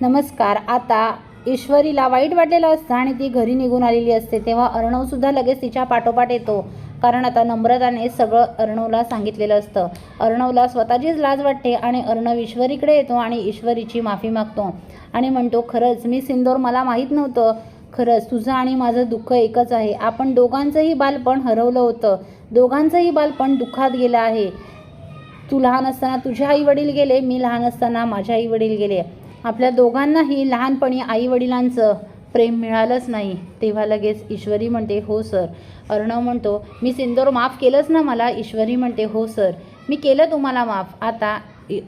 नमस्कार आता ईश्वरीला वाईट वाटलेलं असतं आणि ती घरी निघून आलेली असते तेव्हा अर्णवसुद्धा लगेच तिच्या पाठोपाठ येतो. कारण आता नम्रताने सगळं अर्णवला सांगितलेलं असतं. अर्णवला स्वतःचीच लाज वाटते आणि अर्णव ईश्वरीकडे येतो आणि ईश्वरीची माफी मागतो. आणि म्हणतो खरंच मी सिंदोर मला माहीत नव्हतं. खरंच तुझं आणि माझं दुःख एकच आहे. आपण दोघांचंही बालपण हरवलं होतं. दोघांचंही बालपण दुःखात गेलं आहे. तू लहान असताना तुझे आई वडील गेले मी लहान असताना माझे आई वडील गेले. आपल्या दोघांनाही लहानपणी आई वडिलांचं प्रेम मिळालंच नाही. तेव्हा लगेच ईश्वरी म्हणते हो सर. अर्णव म्हणतो मी सिंदोर माफ केलंच ना मला? ईश्वरी म्हणते हो सर. मी केलं तुम्हाला माफ. आता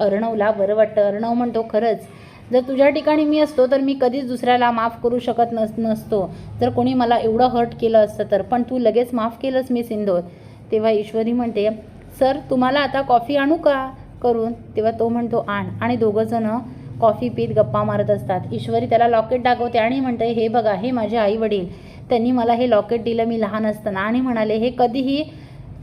अर्णवला बरं वाटतं. अर्णव म्हणतो खरंच जर तुझ्या ठिकाणी मी असतो तर मी कधीच दुसऱ्याला माफ करू शकत नस नसतो. जर कोणी मला एवढं हर्ट केलं असतं तर पण तू लगेच माफ केलंस मी सिंदोर. तेव्हा ईश्वरी म्हणते सर तुम्हाला आता कॉफी आणू का? करून तेव्हा तो म्हणतो आण. आणि दोघंजणं कॉफी पीत गप्पा मारत असतात. ईश्वरी त्याला लॉकेट दाखवते आणि म्हणते हे बघा हे माझे आई वडील. त्यांनी मला हे लॉकेट दिलं मी लहान असताना. आणि म्हणाले हे कधीही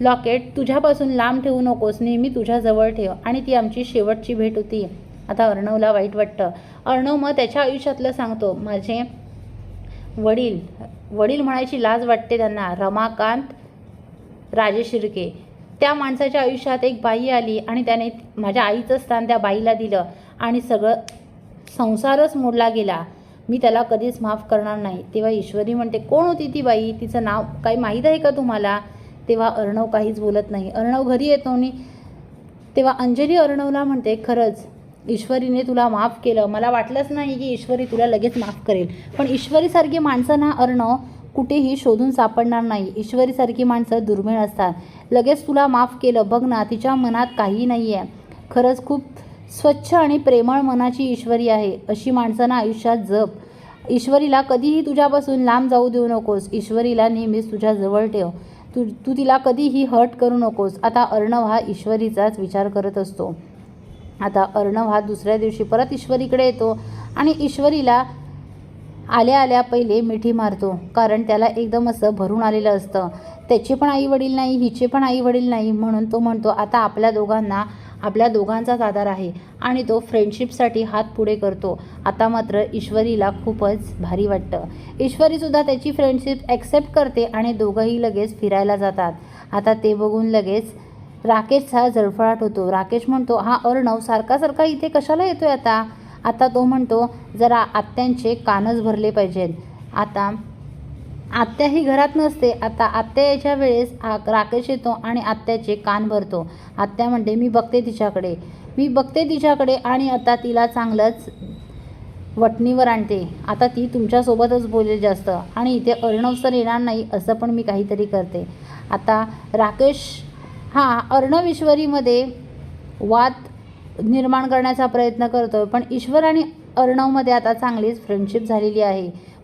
लॉकेट तुझ्यापासून लांब ठेवू नकोस नेहमी तुझ्याजवळ ठेव. आणि ती आमची शेवटची भेट होती. आता अर्णवला वाईट वाटतं. अर्णव मग त्याच्या आयुष्यातलं सांगतो माझे वडील वडील म्हणायची लाज वाटते त्यांना. रमाकांत राजेश शिर्के त्या माणसाच्या आयुष्यात एक बाई आली आणि त्याने माझ्या आईचं स्थान त्या बाईला दिलं. आणि सगळं संसारच मोडला गेला मी त्याला कधीच माफ करणार नाही. तेव्हा ईश्वरी म्हणते कोण होती ती बाई? तिचं नाव काही माहीत आहे का तुम्हाला? तेव्हा अर्णव काहीच बोलत नाही. अर्णव घरी येतो आणि तेव्हा अंजली अर्णवला म्हणते खरंच ईश्वरीने तुला माफ केलं. मला वाटलंच नाही की ईश्वरी तुला लगेच माफ करेल. पण ईश्वरीसारखी माणसं ना अर्णव कुठेही शोधून सापडणार नाही. ईश्वरीसारखी माणसं दुर्मिळ असतात. लगेच तुला माफ केलं. बघ ना तिच्या मनात काही नाही आहे खरंच खूप स्वच्छ आणि प्रेमळ मनाची ईश्वरी आहे अशी माणसानं आयुष्यात जप. ईश्वरीला कधीही तुझ्यापासून लांब जाऊ देऊ नकोस. ईश्वरीला नेहमीच तुझ्याजवळ ठेव. तू तू तिला कधीही हर्ट करू नकोस. आता अर्णव हा ईश्वरीचाच विचार करत असतो. आता अर्णव हा दुसऱ्या दिवशी परत ईश्वरीकडे येतो आणि ईश्वरीला आल्या आल्या पहिले मिठी मारतो कारण त्याला एकदम असं भरून आलेलं असतं. त्याचे पण आई वडील नाही हिचे पण आई वडील नाही म्हणून तो म्हणतो आता आपल्या दोघांना आपल्या दोघांचाच आधार आहे आणि तो फ्रेंडशिपसाठी हात पुढे करतो. आता मात्र ईश्वरीला खूपच भारी वाटतं. ईश्वरीसुद्धा त्याची फ्रेंडशिप ॲक्सेप्ट करते आणि दोघंही लगेच फिरायला जातात. आता ते बघून लगेच राकेशचा जळफळाट होतो. राकेश म्हणतो हा अर्णव सारखा सारखा इथे कशाला येतोय आता? आता तो म्हणतो जरा आत्यांचे कानच भरले पाहिजेत. आता आत्या ही घरात नसते. आता आत्या यायच्या वेळेस आ- राकेश येतो आणि आत्याचे कान भरतो. आत्या म्हणते मी बघते तिच्याकडे. मी बघते तिच्याकडे आणि आता तिला चांगलंच वटणीवर आणते. आता ती तुमच्यासोबतच बोलेल जास्त. आणि इथे अर्णव सर येणार नाही असं पण मी काहीतरी करते. आता राकेश हा अर्णव ईश्वरीमध्ये वाद निर्माण करण्याचा प्रयत्न करतो पण ईश्वर आणि अर्णवमध्ये आता चांगलीच फ्रेंडशिप झालेली आहे.